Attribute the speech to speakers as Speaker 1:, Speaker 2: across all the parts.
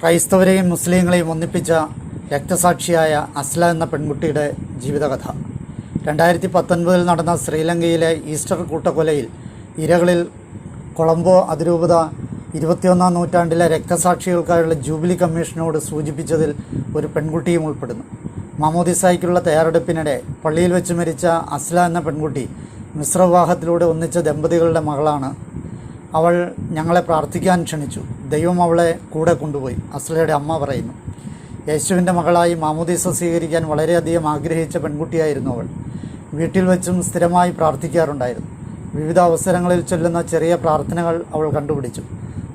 Speaker 1: ക്രൈസ്തവരെയും മുസ്ലിങ്ങളെയും ഒന്നിപ്പിച്ച രക്തസാക്ഷിയായ അസ്ല എന്ന പെൺകുട്ടിയുടെ ജീവിതകഥ. രണ്ടായിരത്തി പത്തൊൻപതിൽ നടന്ന ശ്രീലങ്കയിലെ ഈസ്റ്റർ കൂട്ടക്കൊലയിൽ ഇരകളിൽ കൊളംബോ അതിരൂപത ഇരുപത്തിയൊന്നാം നൂറ്റാണ്ടിലെ രക്തസാക്ഷികൾക്കായുള്ള ജൂബിലി കമ്മീഷനോട് സൂചിപ്പിച്ചതിൽ ഒരു പെൺകുട്ടിയും ഉൾപ്പെടുന്നു. മാമോദിസായ്ക്കുള്ള തയ്യാറെടുപ്പിനിടെ പള്ളിയിൽ വെച്ച് മരിച്ച അസ്ല എന്ന പെൺകുട്ടി മിശ്രവിവാഹത്തിലൂടെ ഒന്നിച്ച ദമ്പതികളുടെ മകളാണ് അവൾ ഞങ്ങളെ പ്രാർത്ഥിക്കാൻ ക്ഷണിച്ചു. ദൈവം അവളെ കൂടെ കൊണ്ടുപോയി. അസ്ലയുടെ അമ്മ പറയുന്നു യേശുവിന്റെ മകളായി മാമോദീസ സ്വീകരിക്കാൻ വളരെയധികം ആഗ്രഹിച്ച പെൺകുട്ടിയായിരുന്നു അവൾ. വീട്ടിൽ വെച്ചും സ്ഥിരമായി പ്രാർത്ഥിക്കാറുണ്ടായിരുന്നു. വിവിധ അവസരങ്ങളിൽ ചൊല്ലുന്ന ചെറിയ പ്രാർത്ഥനകൾ അവൾ കണ്ടുപിടിച്ചു.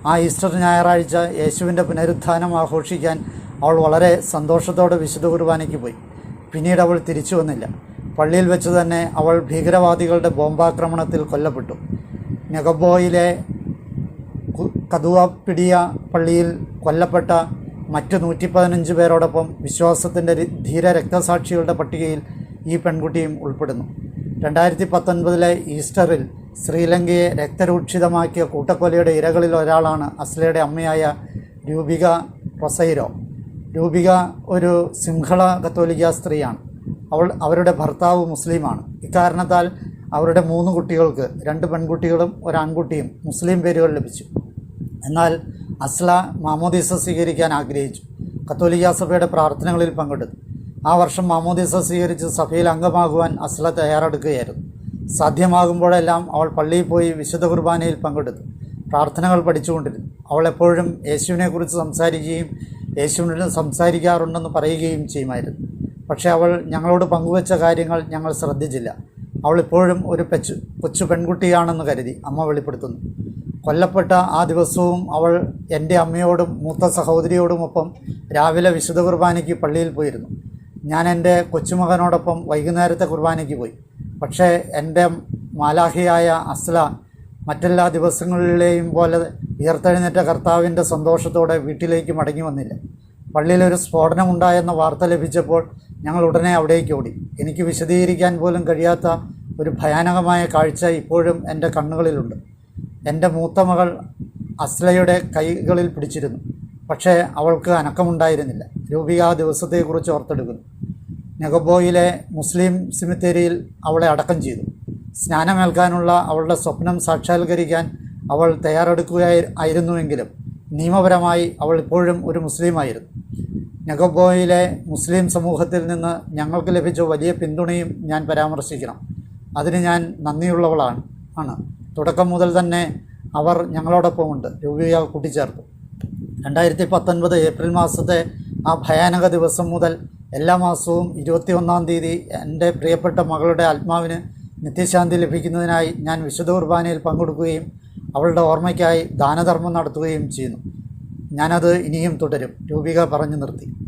Speaker 1: ആ ഈസ്റ്റർ ഞായറാഴ്ച യേശുവിന്റെ പുനരുത്ഥാനം ആഘോഷിക്കാൻ അവൾ വളരെ സന്തോഷത്തോടെ വിശുദ്ധ കുർബാനയ്ക്ക് പോയി. പിന്നീട് അവൾ തിരിച്ചു വന്നില്ല. പള്ളിയിൽ വെച്ച് തന്നെ അവൾ ഭീകരവാദികളുടെ ബോംബാക്രമണത്തിൽ കൊല്ലപ്പെട്ടു. നെഗബോയിലെ പിടിയ പള്ളിയിൽ കൊല്ലപ്പെട്ട മറ്റ് നൂറ്റി പതിനഞ്ച് പേരോടൊപ്പം വിശ്വാസത്തിന്റെ ധീര രക്തസാക്ഷികളുടെ പട്ടികയിൽ ഈ പെൺകുട്ടിയും ഉൾപ്പെടുന്നു. രണ്ടായിരത്തി പത്തൊൻപതിലെ ഈസ്റ്ററിൽ ശ്രീലങ്കയെ രക്തരൂക്ഷിതമാക്കിയ കൂട്ടക്കൊലയുടെ ഇരകളിൽ ഒരാളാണ് അസ്ലയുടെ അമ്മയായ രൂപിക റൊസൈരോ. രൂപിക ഒരു സിംഹള കത്തോലിക്ക സ്ത്രീയാണ്. അവൾ അവരുടെ ഭർത്താവ് മുസ്ലിമാണ്. ഇക്കാരണത്താൽ അവരുടെ മൂന്ന് കുട്ടികൾക്ക് രണ്ട് പെൺകുട്ടികളും ഒരു ആൺകുട്ടിയും മുസ്ലിം പേരുകൾ ലഭിച്ചു. എന്നാൽ അസ്ല മാമോദീസ സ്വീകരിക്കാൻ ആഗ്രഹിച്ചു. കത്തോലിക്ക സഭയുടെ പ്രാർത്ഥനകളിൽ പങ്കെടുത്തു. ആ വർഷം മാമോദീസ സ്വീകരിച്ച് സഭയിൽ അംഗമാകുവാൻ അസ്ല തയ്യാറെടുക്കുകയായിരുന്നു. സാധ്യമാകുമ്പോഴെല്ലാം അവൾ പള്ളിയിൽ പോയി വിശുദ്ധ കുർബാനയിൽ പങ്കെടുത്തു. പ്രാർത്ഥനകൾ പഠിച്ചുകൊണ്ടിരുന്നു. അവൾ എപ്പോഴും യേശുവിനെക്കുറിച്ച് സംസാരിക്കുകയും യേശുവിനോട് സംസാരിക്കാറുണ്ടെന്ന് പറയുകയും ചെയ്യുമായിരുന്നു. പക്ഷേ അവൾ ഞങ്ങളോട് പങ്കുവച്ച കാര്യങ്ങൾ ഞങ്ങൾ ശ്രദ്ധിച്ചില്ല. അവൾ ഇപ്പോഴും ഒരു പെച്ചു കൊച്ചു പെൺകുട്ടിയാണെന്ന് കരുതി അമ്മ വെളിപ്പെടുത്തുന്നു. കൊല്ലപ്പെട്ട ആ ദിവസവും അവൾ എന്റെ അമ്മയോടും മൂത്ത സഹോദരിയോടുമൊപ്പം രാവിലെ വിശുദ്ധ കുർബാനയ്ക്ക് പള്ളിയിൽ പോയിരുന്നു. ഞാൻ എന്റെ കൊച്ചുമകനോടൊപ്പം വൈകുന്നേരത്തെ കുർബാനയ്ക്ക് പോയി. പക്ഷേ എന്റെ മാലാഹിയായ അസ്ല മറ്റെല്ലാ ദിവസങ്ങളിലെയും പോലെ ഉയർത്തെഴുന്നേറ്റ കർത്താവിന്റെ സന്തോഷത്തോടെ വീട്ടിലേക്ക് മടങ്ങി വന്നില്ല. പള്ളിയിലൊരു സ്ഫോടനമുണ്ടായെന്ന വാർത്ത ലഭിച്ചപ്പോൾ ഞങ്ങൾ ഉടനെ അവിടേക്ക് ഓടി. എനിക്ക് വിശദീകരിക്കാൻ പോലും കഴിയാത്ത ഒരു ഭയാനകമായ കാഴ്ച ഇപ്പോഴും എന്റെ കണ്ണുകളിലുണ്ട്. എന്റെ മൂത്ത മകൾ അസ്ലയുടെ കൈകളിൽ പിടിച്ചിരുന്നു. പക്ഷേ അവൾക്ക് അനക്കമുണ്ടായിരുന്നില്ല. രൂപിക ആ ദിവസത്തെക്കുറിച്ച് ഓർത്തെടുക്കുന്നു. നെഗബോയിലെ മുസ്ലിം സിമിത്തേരിയിൽ അവളെ അടക്കം ചെയ്തു. സ്നാനമേൽക്കാനുള്ള അവളുടെ സ്വപ്നം സാക്ഷാത്കരിക്കാൻ അവൾ തയ്യാറെടുക്കുകയായി ആയിരുന്നുവെങ്കിലും നിയമപരമായി അവൾ ഇപ്പോഴും ഒരു മുസ്ലിമായിരുന്നു. നെഗബോയിലെ മുസ്ലിം സമൂഹത്തിൽ നിന്ന് ഞങ്ങൾക്ക് ലഭിച്ച വലിയ പിന്തുണയും ഞാൻ പരാമർശിക്കണം. അതിന് ഞാൻ നന്ദിയുള്ളവളാണ്. ആണ്. തുടക്കം മുതൽ തന്നെ അവർ ഞങ്ങളോടൊപ്പം ഉണ്ട് രൂപീയ കൂട്ടിച്ചേർത്തു. രണ്ടായിരത്തി പത്തൊൻപത് ഏപ്രിൽ മാസത്തെ ആ ഭയാനക ദിവസം മുതൽ എല്ലാ മാസവും ഇരുപത്തി ഒന്നാം തീയതി എന്റെ പ്രിയപ്പെട്ട മകളുടെ ആത്മാവിന് നിത്യശാന്തി ലഭിക്കുന്നതിനായി ഞാൻ വിശുദ്ധ കുർബാനയിൽ പങ്കെടുക്കുകയും അവളുടെ ഓർമ്മയ്ക്കായി ദാനധർമ്മം നടത്തുകയും ചെയ്യുന്നു. ഞാനത് ഇനിയും തുടരും. രൂപിക പറഞ്ഞു നിർത്തി.